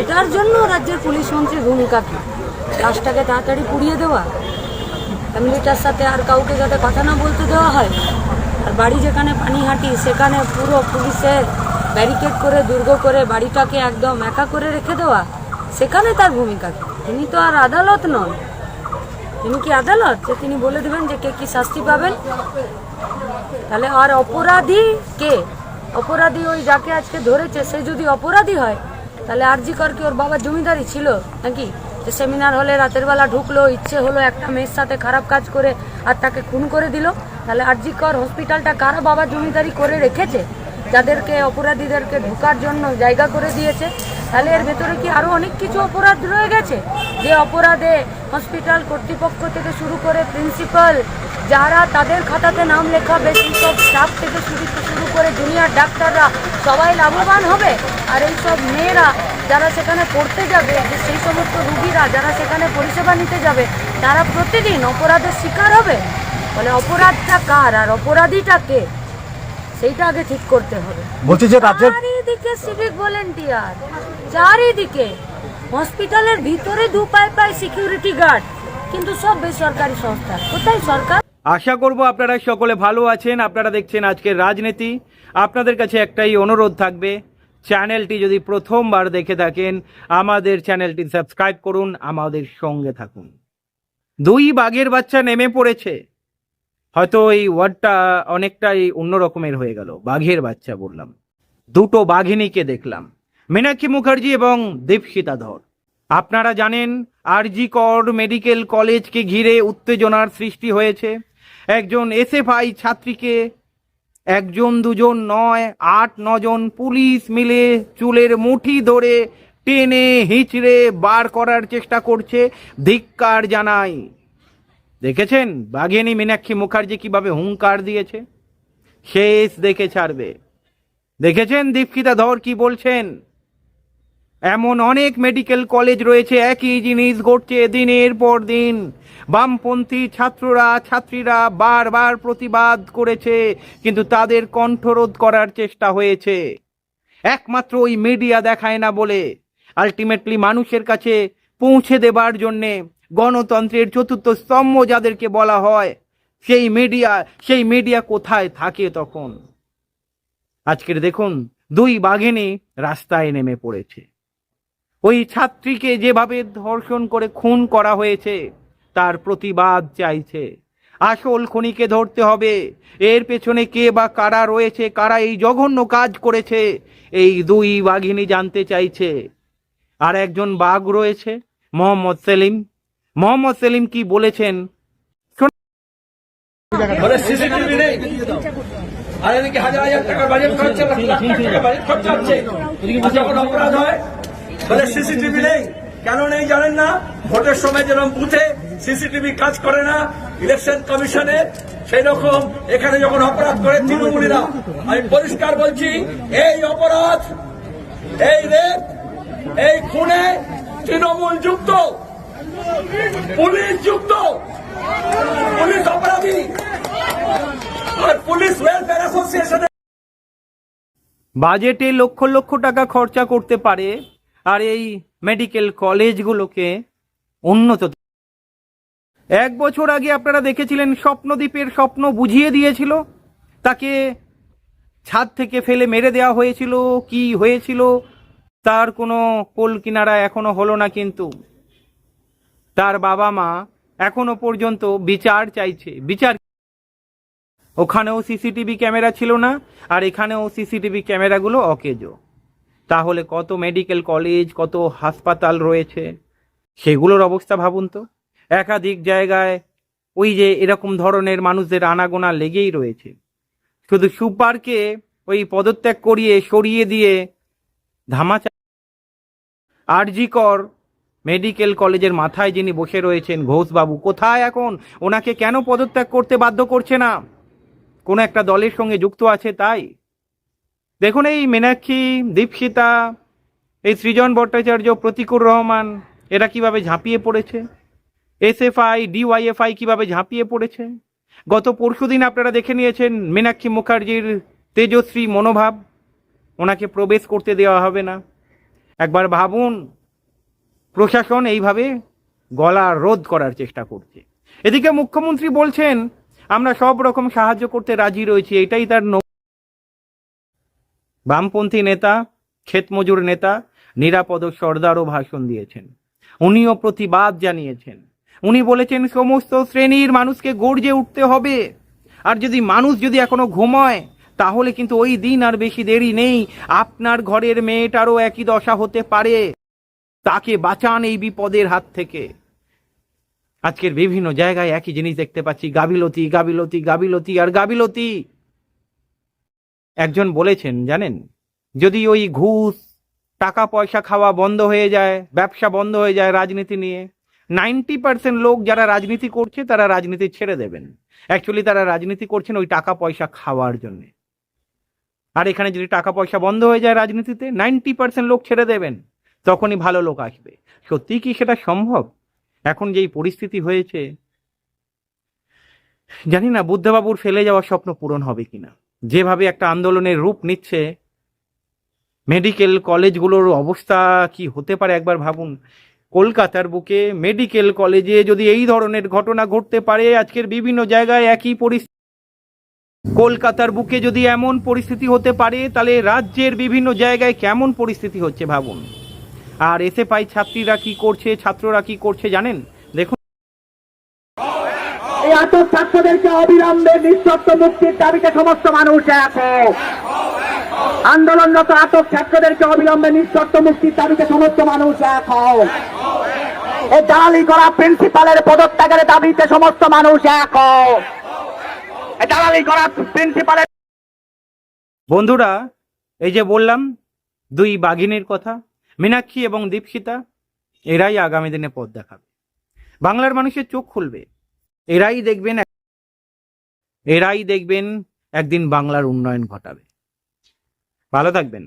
সেটার জন্য রাজ্যের পুলিশ মন্ত্রীর ভূমিকা কি? লাশটাকে তাড়াতাড়ি পুড়িয়ে দেওয়া? ফ্যামিলিটার সাথে আর কাউকে যাতে কথা না বলতে দেওয়া হয়? আর বাড়ি যেখানে পানিহাটি, সেখানে পুরো পুলিশের ব্যারিকেড করে, দুর্গ করে, বাড়িটাকে একদম একা করে রেখে দেওয়া, সেখানে তার ভূমিকা কি? তিনি তো আর আদালত নন। তিনি কি আদালত? যে তিনি বলে দেবেন যে কে কি শাস্তি পাবেন? তাহলে আর অপরাধী কে? অপরাধী ওই যাকে আজকে ধরেছে, সে যদি অপরাধী হয় তাহলে আরজি কর কি ওর বাবার জমিদারি ছিল নাকি? যে সেমিনার হলে রাতের বেলা ঢুকলো, ইচ্ছে হলো একটা মেয়ের সাথে খারাপ কাজ করে আর তাকে খুন করে দিল। তাহলে আরজি কর হসপিটালটা কারা বাবা জমিদারি করে রেখেছে? যাদেরকে, অপরাধীদেরকে ঢোকার জন্য জায়গা করে দিয়েছে। তাহলে এর ভেতরে কি আরও অনেক কিছু অপরাধ রয়ে গেছে? যে অপরাধে হসপিটাল কর্তৃপক্ষ থেকে শুরু করে প্রিন্সিপাল যারা তাদের খাতাতে নাম লেখাবে সেই সব স্টাফ থেকে শুরু শুরু করে জুনিয়র ডাক্তাররা সবাই লাভবান হবে। আর এই সব মেয়েরা যারা সেখানে পড়তে যাবে সেই সমস্ত রুগীরা যারা সেখানে পরিষেবা নিতে যাবে তারা প্রতিদিন অপরাধের শিকার হবে। বলে অপরাধটা কার আর অপরাধীটা কে? সেইটা আগে ঠিক করতে হবে। বলছি যে রাজ্যের চারিদিকে সিভিক ভলেন্টিয়ার চারিদিকে হসপিটালের ভিতরে দু পায়ে পায়ে সিকিউরিটি গার্ড কিন্তু সব বেসরকারি সংস্থা। কোথায় সরকার? আশা করব আপনারা সকলে ভালো আছেন। আপনারা দেখছেন আজকের রাজনীতি। আপনাদের কাছে একটাই অনুরোধ থাকবে, চ্যানেলটি যদি প্রথমবার দেখে থাকেন, আমাদের চ্যানেলটি সাবস্ক্রাইব করুন, আমাদের সঙ্গে থাকুন। দুই বাঘের বাচ্চা নেমে পড়েছে। হয়তো এই ওয়ার্ডটা অনেকটাই অন্য রকমের হয়ে গেল, বাঘের বাচ্চা বললাম। দুটো বাঘিনীকে দেখলাম, মীনাক্ষী মুখার্জি এবং দীপশিতা ধর। আপনারা জানেন, আরজি কর মেডিকেল কলেজকে ঘিরে উত্তেজনার সৃষ্টি হয়েছে। একজন এসএফআই ছাত্রীকে, একজন দুজন নয়, আট নজন পুলিশ মিলে চুলের মুঠি ধরে টেনে হিঁচড়ে বার করার চেষ্টা করছে ধিক্কার জানাই দেখেছেন? বাঘেনি মীনাক্ষী মুখার্জি কীভাবে হুঙ্কার দিয়েছে? শেষ দেখে ছাড়বে। দেখেছেন দীপকিতা ধর কি বলছেন? এমন অনেক মেডিকেল কলেজ রয়েছে, একই জিনিস ঘটছে দিনের পর দিন। বামপন্থী ছাত্ররা, ছাত্রীরা বারবার প্রতিবাদ করেছে, কিন্তু তাদের কণ্ঠরোধ করার চেষ্টা হয়েছে। একমাত্র ওই মিডিয়া দেখায় না বলে। আলটিমেটলি মানুষের কাছে পৌঁছে দেবার জন্যে গণতন্ত্রের চতুর্থ স্তম্ভ যাদেরকে বলা হয়, সেই মিডিয়া সেই মিডিয়া কোথায় থাকে তখন? আজকের দেখুন, দুই বাঘিনী রাস্তায় নেমে পড়েছে। ওই ছাত্রীকে যেভাবে ধর্ষণ করে খুন করা হয়েছে, তার প্রতিবাদ চাইছে। আসল খনিকে ধরতে হবে। এর পেছনে কে বা কারা রয়েছে, কারা এই জঘন্য কাজ করেছে, এই দুই বাঘিনী জানতে চাইছে। আর একজন বাঘ রয়েছে, মোহাম্মদ সেলিম। মোহাম্মদ সেলিম কি বলেছেন? হাজার হাজার টাকার বাজেট খরচা, লাখ লাখ বাজেট খরচা হচ্ছে। যখন অপরাধ হয় বলে সিসিটিভি নেই। কেন নেই জানেন না? ভোটের সময় যেরকম বুথে সিসিটিভি কাজ করে না, ইলেকশন কমিশনে, সেই রকম এখানে যখন অপরাধ করে তৃণমূলীরা, আমি পরিষ্কার বলছি, এই অপরাধ, এই রেপ, এই খুনে তৃণমূল যুক্ত, পুলিশ যুক্ত, পুলিশ অপরাধী, আর পুলিশ ওয়েলফেয়ার অ্যাসোসিয়েশন বাজেটে লক্ষ লক্ষ টাকা খরচা করতে পারে আর এই মেডিকেল কলেজগুলোকে উন্নত এক বছর আগে আপনারা দেখেছিলেন স্বপ্নদ্বীপের স্বপ্ন বুঝিয়ে দিয়েছিল, তাকে ছাদ থেকে ফেলে মেরে দেওয়া হয়েছিল, কি হয়েছিল, তার কোনো কোল কিনারা এখনও হলো না কিন্তু। তার বাবা মা এখনও পর্যন্ত বিচার চাইছে, বিচার ওখানেও সিসিটিভি ক্যামেরা ছিল না, আর এখানেও সিসিটিভি ক্যামেরাগুলো অকেজো। তাহলে কত মেডিকেল কলেজ কত হাসপাতাল রয়েছে? সেগুলোর অবস্থা ভাবুন তো। একাধিক জায়গায় ওই যে এরকম ধরনের মানুষদের আনাগোনা লেগেই রয়েছে। শুধু সুপারকে ওই পদত্যাগ করিয়ে, সরিয়ে দিয়ে ধামাচা আরজি কর মেডিকেল কলেজের মাথায় যিনি বসে রয়েছেন, ঘোষবাবু, কোথায় এখন? ওনাকে কেন পদত্যাগ করতে বাধ্য করছে না? কোনো একটা দলের সঙ্গে যুক্ত আছে তাই? দেখুন এই মীনাক্ষী, দীপশিতা, এই সৃজন ভট্টাচার্য, প্রতিকুর রহমান, এরা কীভাবে ঝাঁপিয়ে পড়েছে? এসএফআই, ডিওয়াইএফআই কীভাবে ঝাঁপিয়ে পড়েছে? গত পরশুদিন আপনারা দেখে নিয়েছেন মীনাক্ষী মুখার্জির তেজশ্রী মনোভাব। ওনাকে প্রবেশ করতে দেওয়া হবে না। একবার ভাবুন, প্রশাসন এইভাবে গলা রোধ করার চেষ্টা করছে। এদিকে মুখ্যমন্ত্রী বলছেন, আমরা সব রকম সাহায্য করতে রাজি রয়েছি, এটাই তার বামপন্থী নেতা, ক্ষেতমজুর নেতা, নিরাপদ সর্দারও ভাষণ দিয়েছেন। উনিও প্রতিবাদ জানিয়েছেন। উনি বলেছেন, সমস্ত শ্রেণির মানুষকে গর্জে উঠতে হবে। আর যদি মানুষ যদি এখনও ঘুমায়, তাহলে কিন্তু ওই দিন আর বেশি দেরি নেই। আপনার ঘরের মেয়েটারও একই দশা হতে পারে। তাকে বাঁচান এই বিপদের হাত থেকে। আজকের বিভিন্ন জায়গায় একই জিনিস দেখতে পাচ্ছি, গাবিলতি গাবিলতি গাবিলতি আর গাবিলতি। একজন বলেছেন, জানেন? যদি ওই ঘুষ টাকা পয়সা খাওয়া বন্ধ হয়ে যায়, ব্যবসা বন্ধ হয়ে যায় রাজনীতি নিয়ে, নাইনটি পার্সেন্ট লোক যারা রাজনীতি করছে, তারা রাজনীতি ছেড়ে দেবেন। অ্যাকচুয়ালি তারা রাজনীতি করছেন ওই টাকা পয়সা খাওয়ার জন্য। আর এখানে যদি টাকা পয়সা বন্ধ হয়ে যায় রাজনীতিতে, নাইনটি পার্সেন্ট লোক ছেড়ে দেবেন, তখনই ভালো লোক আসবে। সত্যি কি সেটা সম্ভব? এখন যেই পরিস্থিতি হয়েছে, জানি না, বুদ্ধবাবুর ফেলে যাওয়া স্বপ্ন পূরণ হবে কিনা। যেভাবে একটা আন্দোলনের রূপ নিচ্ছে মেডিকেল কলেজগুলোর অবস্থা কি হতে পারে একবার ভাবুন। কলকাতার বুকে মেডিকেল কলেজে যদি এই ধরনের ঘটনা ঘটতে পারে, আজকের বিভিন্ন জায়গায় একই পরিস্থিতি কলকাতার বুকে যদি এমন পরিস্থিতি হতে পারে, তাহলে রাজ্যের বিভিন্ন জায়গায় কেমন পরিস্থিতি হচ্ছে ভাবুন। আর এসে পাই ছাত্রীরা কি করছে, ছাত্ররা কি করছে জানেন? আটক ছাত্রদেরকে অবিলম্বে নিঃশর্ত মুক্তির দাবিতে সমস্ত মানুষ এক। আন্দোলনরত আটক ছাত্রদেরকে অবিলম্বে নিঃশর্ত মুক্তির দাবিতে সমস্ত মানুষ এক। এই দালালি করা প্রিন্সিপালের পদত্যাগের দাবিতে সমস্ত মানুষ এক দালালি করা প্রিন্সিপালের বন্ধুরা, এই যে বললাম, দুই বাঘিনীর কথা, মীনাক্ষী এবং দীপশিতা, এরাই আগামী দিনে পথ দেখাবে বাংলার মানুষের চোখ খুলবে এরাই দেখবেন এরাই দেখবেন একদিন বাংলার উন্নয়ন ঘটাবে। ভালো থাকবেন।